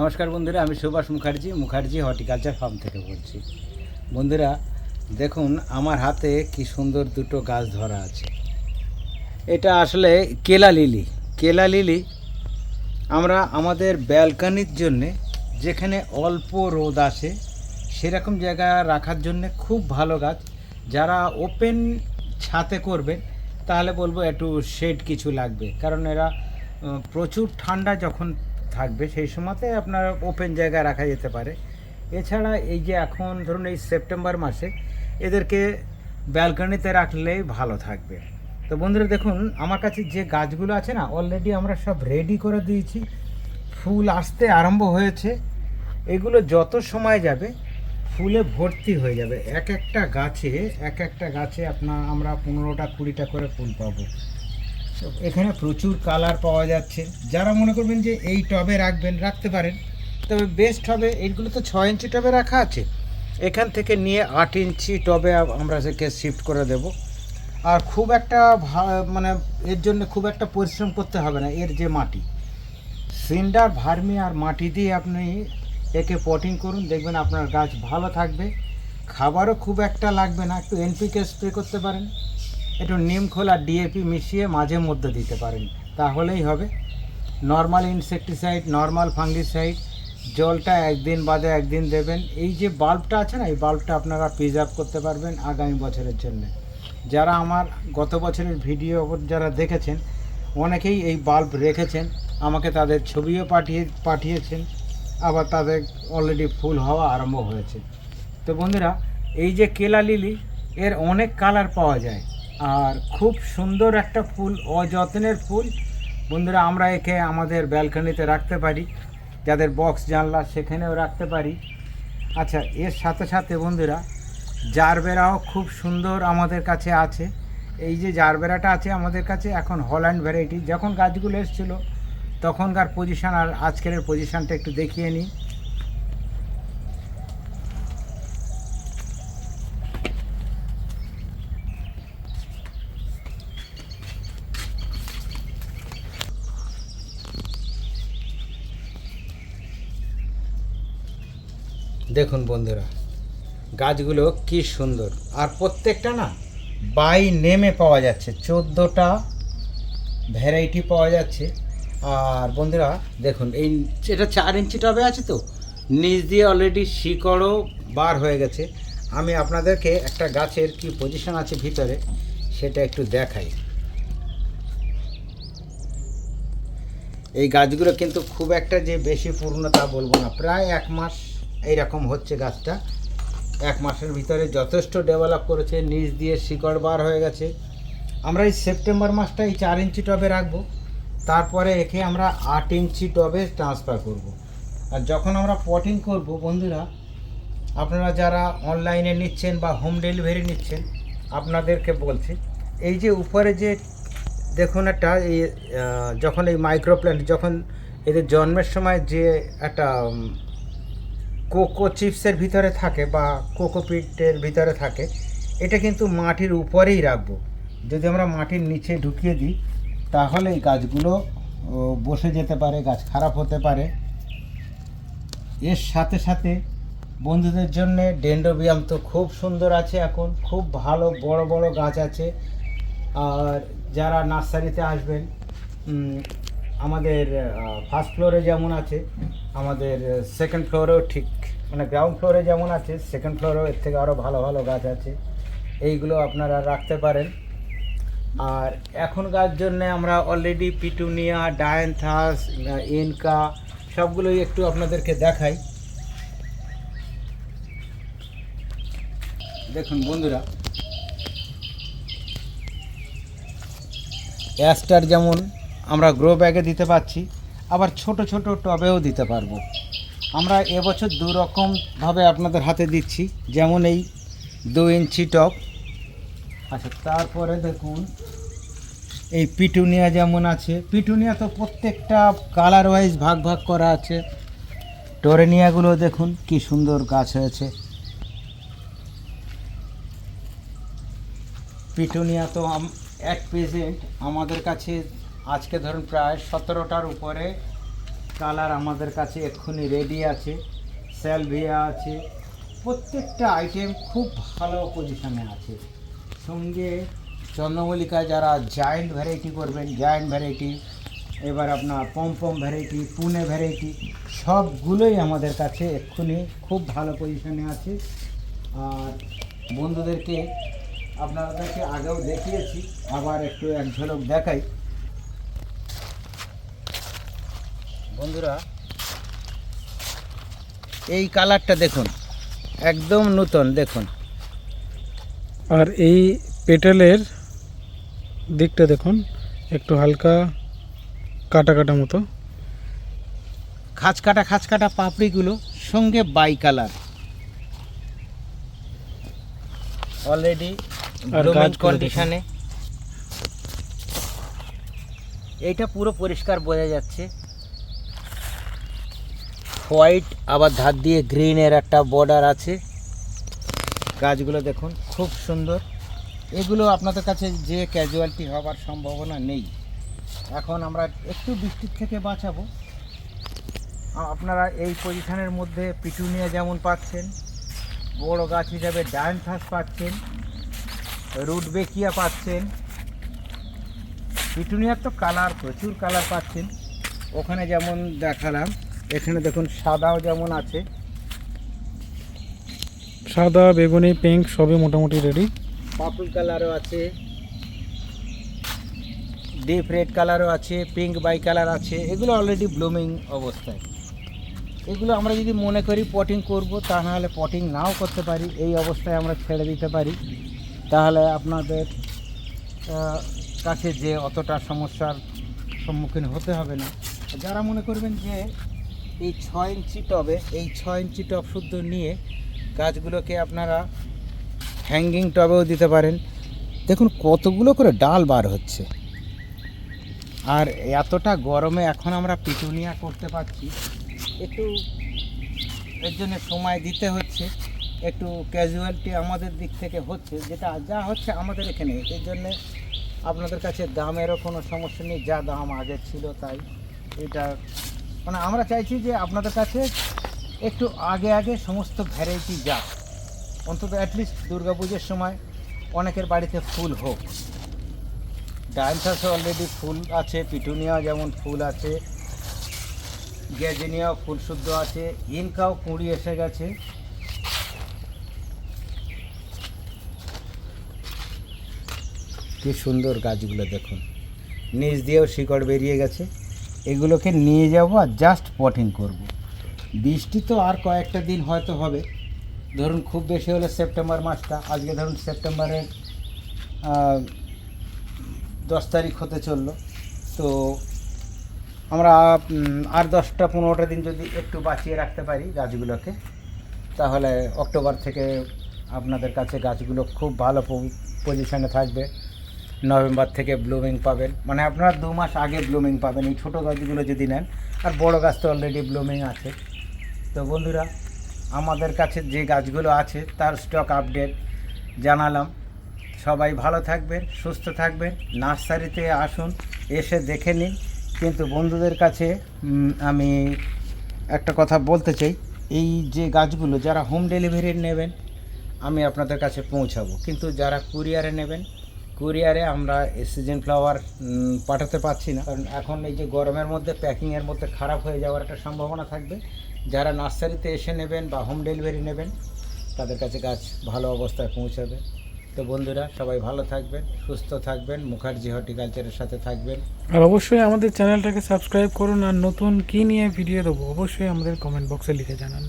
নমস্কার বন্ধুরা, আমি সুভাষ মুখার্জি মুখার্জি হর্টিকালচার ফার্ম থেকে বলছি। বন্ধুরা, দেখুন, আমার হাতে কি সুন্দর দুটো গাছ ধরা আছে। এটা আসলে কেলা লিলি। কেলা লিলি আমরা আমাদের ব্যালকানির জন্যে, যেখানে অল্প রোদ আসে, সেরকম জায়গা রাখার জন্যে খুব ভালো গাছ। যারা ওপেন ছাতে করবেন, তাহলে বলব একটু শেড কিছু লাগবে। কারণ এরা প্রচুর ঠান্ডা যখন থাকবে, সেই সময়তে আপনার ওপেন জায়গায় রাখা যেতে পারে। এছাড়া এই যে এখন ধরুন এই সেপ্টেম্বর মাসে এদেরকে ব্যালকনিতে রাখলেই ভালো থাকবে। তো বন্ধুরা দেখুন, আমার কাছে যে গাছগুলো আছে না অলরেডি আমরা সব রেডি করে দিয়েছি। ফুল আসতে আরম্ভ হয়েছে। এগুলো যত সময় যাবে, ফুলে ভর্তি হয়ে যাবে। এক একটা গাছে, এক একটা গাছে আপনার, আমরা পনেরোটা কুড়িটা করে ফুল পাবো। এখানে প্রচুর কালার পাওয়া যাচ্ছে। যারা মনে করবেন যে এই টবে রাখবেন, রাখতে পারেন। তবে বেস্ট হবে এইগুলো তো ছয় ইঞ্চি টবে রাখা আছে। এখান থেকে নিয়ে আট ইঞ্চি টবে আমরা সেকে শিফট করে দেব। আর খুব একটা মানে এর জন্য খুব একটা পরিশ্রম করতে হবে না, এর যে মাটি। সিন্ডার, ভার্মি আর মাটি দিয়ে আপনি একে পটিং করুন, দেখবেন আপনার গাছ ভালো থাকবে। খাবারও খুব একটা লাগবে না, একটু এনপিকে স্প্রে করতে পারেন। একটু নিম খোলা ডিএপি মিশিয়ে মাঝে মধ্যে দিতে পারেন। তাহলেই হবে। নর্মাল ইনসেকটিসাইড নর্মাল ফাঙ্গিসাইড জলটা একদিন বাদে একদিন দেবেন। এই যে বাল্বটা আছে না, এই বাল্বটা আপনারা প্রিজার্ভ করতে পারবেন আগামী বছরের জন্য। যারা আমার গত বছরের ভিডিও যারা দেখেছেন, অনেকেই এই বাল্ব রেখেছেন, আমাকে তাদের ছবিও পাঠিয়ে, পাঠিয়েছেন। আবার তাদের অলরেডি ফুল হওয়া আরম্ভ হয়েছে। তো বন্ধুরা, এই যে কেলা লিলি এর অনেক কালার পাওয়া যায়। আর খুব সুন্দর একটা ফুল, অযত্নের ফুল। বন্ধুরা, আমরা একে আমাদের ব্যালকনিতে রাখতে পারি। যাদের বক্স জানলা, সেখানেও রাখতে পারি। আচ্ছা এর সাথে সাথে বন্ধুরা, জারবেরাও খুব সুন্দর আমাদের কাছে আছে। এই যে জারবেরাটা আছে আমাদের কাছে, এখন হল্যান্ড ভ্যারাইটি যখন গাছগুলো এসেছিল, তখনকার পজিশন আর আজকের পজিশানটা একটু দেখিয়ে নিই। দেখুন বন্ধুরা, গাছগুলো কি সুন্দর। আর প্রত্যেকটা না বাই নেমে পাওয়া যাচ্ছে। চোদ্দোটা ভ্যারাইটি পাওয়া যাচ্ছে। আর বন্ধুরা, দেখুন, এই এটা চার ইঞ্চি টবে আছে তো? নিচ দিয়ে অলরেডি শিকড়ও বার হয়ে গেছে। আমি আপনাদেরকে একটা গাছের কি পজিশন আছে ভিতরে, সেটা একটু দেখাই। এই গাছগুলো কিন্তু খুব একটা যে বেশি পুরনো তা বলব না। প্রায় এক মাস এইরকম হচ্ছে গাছটা। এক মাসের ভিতরে যথেষ্ট ডেভেলপ করেছে, নিচ দিয়ে শিকড় বার হয়ে গেছে। আমরা এই সেপ্টেম্বর মাসটা এই চার ইঞ্চি টবে রাখব। তারপরে একে আমরা আট ইঞ্চি টবে ট্রান্সফার করব। আর যখন আমরা পটিং করব, বন্ধুরা, আপনারা যারা অনলাইনে নিচ্ছেন বা হোম ডেলিভারি নিচ্ছেন, আপনাদেরকে বলছি, এই যে উপরে যে দেখুন একটা, এই যখন এই মাইক্রো মাইক্রোপ্ল্যান্ট যখন এদের জন্মের সময় যে একটা কোকো চিপসের ভিতরে থাকে বা কোকোপিটের ভিতরে থাকে, এটা কিন্তু মাটির উপরেই রাখব। যদি আমরা মাটির নিচে ঢুকিয়ে দিই, তাহলে এই গাছগুলো বসে যেতে পারে, গাছ খারাপ হতে পারে। এর সাথে সাথে বন্ধুদের জন্য ডেন্ডোবিয়াম তো খুব সুন্দর আছে এখন, খুব ভালো বড় বড় গাছ আছে। আর যারা নার্সারিতে আসবেন আমাদের ফার্স্ট ফ্লোরে যেমন আছে, আমাদের সেকেন্ড ফ্লোরেও ঠিক মানে গ্রাউন্ড ফ্লোরে যেমন আছে সেকেন্ড ফ্লোরেও এর থেকে আরও ভালো ভালো গাছ আছে। এইগুলো আপনারা রাখতে পারেন। আর এখনকার জন্য আমরা অলরেডি পিটুনিয়া ডায়ান্থাস ইনকা সবগুলোই একটু আপনাদেরকে দেখাই। দেখুন বন্ধুরা অ্যাস্টার যেমন আমরা গ্রো ব্যাগে দিতে পারছি, আবার ছোট ছোট টবেও দিতে পারব। আমরা এবছর দু রকমভাবে আপনাদের হাতে দিচ্ছি, যেমন এই দু ইঞ্চি টব। আচ্ছা তারপরে দেখুন, এই পিটুনিয়া যেমন আছে, পিটুনিয়া তো প্রত্যেকটা কালার ওয়াইজ ভাগ ভাগ করা আছে। টোরেনিয়াগুলো দেখুন, কি সুন্দর গাছ হয়েছে। পিটুনিয়া তো অ্যাট প্রেজেন্ট আমাদের কাছে আজকে ধরুন প্রায় সতেরোটার উপরে কালার আমাদের কাছে এক্ষুনি রেডি আছে স্যালভিয়া আছে, প্রত্যেকটা আইটেম খুব ভালো পজিশনে আছে। সঙ্গে চন্দ্রমল্লিকা যারা জায়েন্ট ভ্যারাইটি করবেন জায়েন্ট ভ্যারাইটি এবার আপনার পমপম ভ্যারাইটি পুনে ভ্যারাইটি সবগুলোই আমাদের কাছে এক্ষুনি খুব ভালো পজিশনে আছে। আর বন্ধুদেরকে আপনাদেরকে আগেও দেখিয়েছি, আবার একটু এক ঝলক দেখাই। বন্ধুরা এই কালারটা দেখুন একদম নূতন দেখুন। আর এই পেটেলের দিকটা দেখুন একটু হালকা কাটা কাটা মতো। খাঁচ কাটা খাঁচ কাটা পাপড়িগুলো সঙ্গে বাই কালার। অলরেডি কন্ডিশনে এইটা পুরো পরিষ্কার বোঝা যাচ্ছে। হোয়াইট, আবার ধার দিয়ে গ্রিনের একটা বর্ডার আছে। গাছগুলো দেখুন, খুব সুন্দর। এগুলো আপনাদের কাছে যে ক্যাজুয়ালিটি হওয়ার সম্ভাবনা নেই। এখন আমরা একটু বৃষ্টির থেকে বাঁচাবো। আপনারা এই পজিশনের মধ্যে পিটুনিয়া যেমন পাচ্ছেন, বড় গাছ হিসাবে ডায়ান্থাস পাচ্ছেন, রুট বেকিয়া পাচ্ছেন। পিটুনিয়ার তো কালার প্রচুর কালার পাচ্ছেন। ওখানে যেমন দেখালাম এখানে দেখুন সাদাও যেমন আছে। সাদা বেগুনি পিঙ্ক সবই মোটামুটি রেডি পার্পল কালারও আছে। ডিপ রেড কালারও আছে পিঙ্ক বাই কালার আছে। এগুলো অলরেডি ব্লুমিং অবস্থায়। এগুলো আমরা যদি মনে করি পটিং করব তা নাহলে পটিং নাও করতে পারি। এই অবস্থায় আমরা ছেড়ে দিতে পারি। তাহলে আপনাদের কাছে যে অতটা সমস্যার সম্মুখীন হতে হবে না। যারা মনে করবেন যে এই ছয় ইঞ্চি টবে, এই ছয় ইঞ্চি টব শুদ্ধ নিয়ে গাছগুলোকে আপনারা হ্যাঙ্গিং টবেও দিতে পারেন। দেখুন কতগুলো করে ডাল বার হচ্ছে। আর এতটা গরমে এখন আমরা পিটুনিয়া করতে পারছি। একটু এর জন্য সময় দিতে হচ্ছে। একটু ক্যাজুয়ালিটি আমাদের দিক থেকে হচ্ছে, যেটা যা হচ্ছে আমাদের এখানে। এর জন্যে আপনাদের কাছে দামেরও কোনো সমস্যা নেই। যা দাম আগে ছিল তাই এটা মানে আমরা চাইছি যে আপনাদের কাছে একটু আগে আগে সমস্ত ভ্যারাইটি যাক অন্তত অ্যাটলিস্ট দুর্গাপুজোর সময় অনেকের বাড়িতে ফুল হোক। ডায়ান্থাসে অলরেডি ফুল আছে, পিটুনিয়া যেমন ফুল আছে গ্যাজেনিয়াও ফুল শুদ্ধ আছে, ইনকাও কুঁড়ি এসে গেছে। কি সুন্দর গাছগুলো দেখুন। নিচ দিয়েও শিকড় বেরিয়ে গেছে। এগুলোকে নিয়ে যাব আর জাস্ট পটিং করব। বৃষ্টি তো আর কয়েকটা দিন হয়তো হবে। ধরুন খুব বেশি হলে সেপ্টেম্বর মাসটা, আজকে ধরুন সেপ্টেম্বরের দশ তারিখ হতে চলল। তো আমরা আর দশটা পনেরোটা দিন যদি একটু বাঁচিয়ে রাখতে পারি গাছগুলোকে, তাহলে অক্টোবর থেকে আপনাদের কাছে গাছগুলো খুব ভালো পজিশনে থাকবে। নভেম্বর থেকে ব্লুমিং পাবেন। মানে আপনারা দু মাস আগে ব্লুমিং পাবেন, এই ছোটো গাছগুলো যদি নেন। আর বড় গাছ তো অলরেডি ব্লুমিং আছে। তো বন্ধুরা, আমাদের কাছে যে গাছগুলো আছে, তার স্টক আপডেট জানালাম। সবাই ভালো থাকবেন, সুস্থ থাকবেন, নার্সারিতে আসুন, এসে দেখে নিন। কিন্তু বন্ধুদের কাছে আমি একটা কথা বলতে চাই। এই যে গাছগুলো, যারা হোম ডেলিভারি নেবেন, আমি আপনাদের কাছে পৌঁছাবো। কিন্তু যারা কুরিয়ারে নেবেন কুরিয়ারে আমরা সিজন ফ্লাওয়ার পাঠাতে পারছি না। কারণ এখন এই যে গরমের মধ্যে প্যাকিংয়ের মধ্যে খারাপ হয়ে যাওয়ার একটা সম্ভাবনা থাকবে। যারা নার্সারিতে এসে নেবেন বা হোম ডেলিভারি নেবেন, তাদের কাছে গাছ ভালো অবস্থায় পৌঁছাবে। তো বন্ধুরা, সবাই ভালো থাকবেন, সুস্থ থাকবেন, মুখার্জি হর্টিকালচারের সাথে থাকবেন। আর অবশ্যই আমাদের চ্যানেলটাকে সাবস্ক্রাইব করুন, আর নতুন কী নিয়ে ভিডিও দেবো, অবশ্যই আমাদের কমেন্ট বক্সে লিখে জানান।